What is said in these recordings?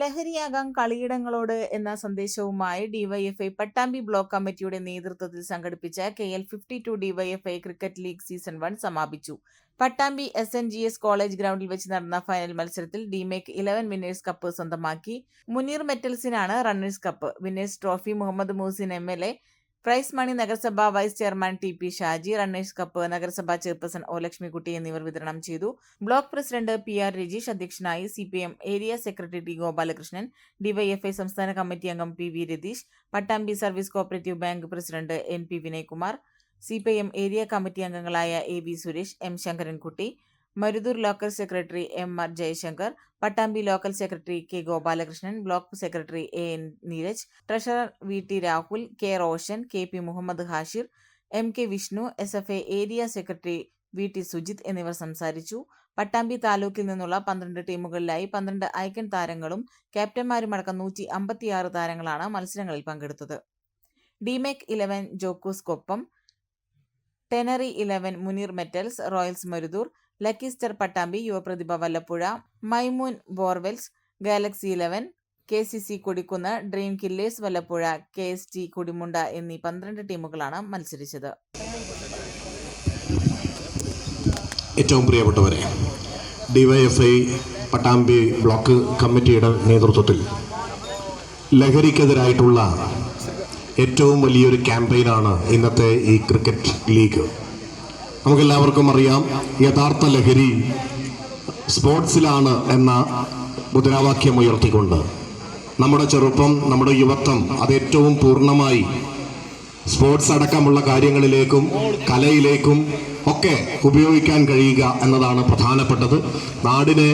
ലഹരിയാകാം കളിയിടങ്ങളോട് എന്ന സന്ദേശവുമായി DYFI Pattambi block കമ്മിറ്റിയുടെ നേതൃത്വത്തിൽ സംഘടിപ്പിച്ച K L fifty two DYFI cricket league season one സമാപിച്ചു. Pattambi S N G S college ഗ്രൗണ്ടിൽ വെച്ച് നടന്ന ഫൈനൽ മത്സരത്തിൽ ഡിമേക്ക് ഇലവൻ വിന്നേഴ്സ് കപ്പ് സ്വന്തമാക്കി. Muneer മെറ്റൽസിനാണ് runners cup winners trophy Muhammad Moosin M L A prize money നഗരസഭ vice chairman T P Shaji runners cup നഗരസഭാ chairperson O Lakshmikutty എന്നിവർ വിതരണം ചെയ്തു. Block president P R Rajeesh അധ്യക്ഷനായി C P M area secretary T Gopalakrishnan DYFI സംസ്ഥാന committee അംഗം P V Ratheesh Pattambi service cooperative bank president N P Vinaykumar C P M area committee അംഗങ്ങളായ A V Suresh M Sankarankutty Maruthur local secretary M R Jayasankar Pattambi local secretary K Gopalakrishnan block secretary A N Neeraj treasurer V T Rahul K Roshan K P Muhammad Hashir M K Vishnu S F A area secretary V T Sujith എന്നിവർ സംസാരിച്ചു. പട്ടാമ്പി താലൂക്കിൽ നിന്നുള്ള പന്ത്രണ്ട് ടീമുകളിലായി പന്ത്രണ്ട് icon താരങ്ങളും ക്യാപ്റ്റന്മാരുമടക്കം നൂറ്റി അമ്പത്തിയാറ് താരങ്ങളാണ് മത്സരങ്ങളിൽ പങ്കെടുത്തത്. ഡിമേക് ഇലവൻ ജോക്കൂസ്കൊപ്പം ടെനറി eleven Muneer metals royals Maruthur lucky star Pattambi Yuvaprathibha Vallappuzha Maimoon borewells galaxy eleven K C C Kodikkunnu dream killers Vallappuzha K S T Kudimunda എന്നീ പന്ത്രണ്ട് ടീമുകളാണ് മത്സരിച്ചത്. ഏറ്റവും പ്രിയപ്പെട്ടവരെ ഡിവൈഎഫ്ഐ പട്ടാമ്പി ബ്ലോക്ക് കമ്മിറ്റിയുടെ നേതൃത്വത്തിൽ ലഹരിക്കെതിരായിട്ടുള്ള ഏറ്റവും വലിയൊരു ക്യാമ്പയിനാണ് ഇന്നത്തെ ഈ ക്രിക്കറ്റ് ലീഗ്. നമുക്കെല്ലാവർക്കും അറിയാം യഥാർത്ഥ ലഹരി സ്പോർട്സിലാണ് എന്ന മുദ്രാവാക്യം ഉയർത്തിക്കൊണ്ട് നമ്മുടെ ചെറുപ്പം നമ്മുടെ യുവത്വം അതേറ്റവും പൂർണമായി സ്പോർട്സ് അടക്കമുള്ള കാര്യങ്ങളിലേക്കും കലയിലേക്കും ഒക്കെ ഉപയോഗിക്കാൻ കഴിയുക എന്നതാണ് പ്രധാനപ്പെട്ടത്. നാടിനെ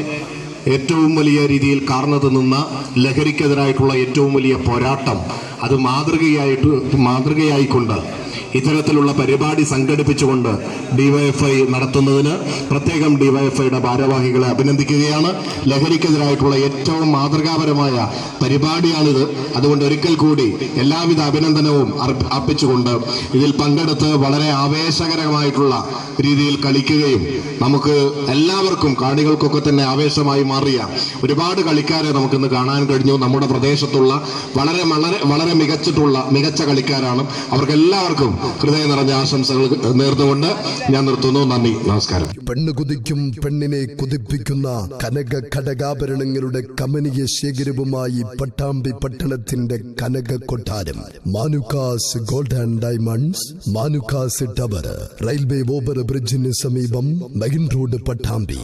ഏറ്റവും വലിയ രീതിയിൽ കാർന്നത് നിന്ന ലഹരിക്കെതിരായിട്ടുള്ള ഏറ്റവും വലിയ പോരാട്ടം അത് മാതൃകയായിട്ട് മാതൃകയായിക്കൊണ്ട് ഇത്തരത്തിലുള്ള പരിപാടി സംഘടിപ്പിച്ചുകൊണ്ട് ഡിവൈഎഫ്ഐ നടത്തുന്നതിന് പ്രത്യേകം ഡിവൈഎഫ്ഐയുടെ ഭാരവാഹികളെ അഭിനന്ദിക്കുകയാണ്. ലഹരിക്കെതിരായിട്ടുള്ള ഏറ്റവും മാതൃകാപരമായ പരിപാടിയാണിത്. അതുകൊണ്ട് ഒരിക്കൽ കൂടി എല്ലാവിധ അഭിനന്ദനവും അർപ്പിച്ചുകൊണ്ട് ഇതിൽ പങ്കെടുത്ത് വളരെ ആവേശകരമായിട്ടുള്ള രീതിയിൽ കളിക്കുകയും നമുക്ക് എല്ലാവർക്കും കാണികൾക്കൊക്കെ തന്നെ ആവേശമായി മാറിയ ഒരുപാട് കളിക്കാരെ നമുക്കിന്ന് കാണാൻ കഴിഞ്ഞു. നമ്മുടെ പ്രദേശത്തുള്ള വളരെ വളരെ വളരെ മികച്ചിട്ടുള്ള മികച്ച കളിക്കാരാണ്. അവർക്ക് എല്ലാവർക്കും ഹൃദയം നിറഞ്ഞ ആശംസകൾ നേർന്നുകൊണ്ട് ഞാൻ നിർത്തുന്നു. നന്ദി. നമസ്കാരം. പെണ്ണ് കുതിക്കും പെണ്ണിനെ കുതിപ്പിക്കുന്ന കനക ഘടകാഭരണങ്ങളുടെ കമനീയ ശേഖരവുമായി പട്ടാമ്പി പട്ടണത്തിന്റെ കനക കൊട്ടാരം. Manukkas gold and diamonds Manukkas tower railway over ബ്രിഡ്ജിന് സമീപം മെയിൻ റോഡ് പട്ടാമ്പി.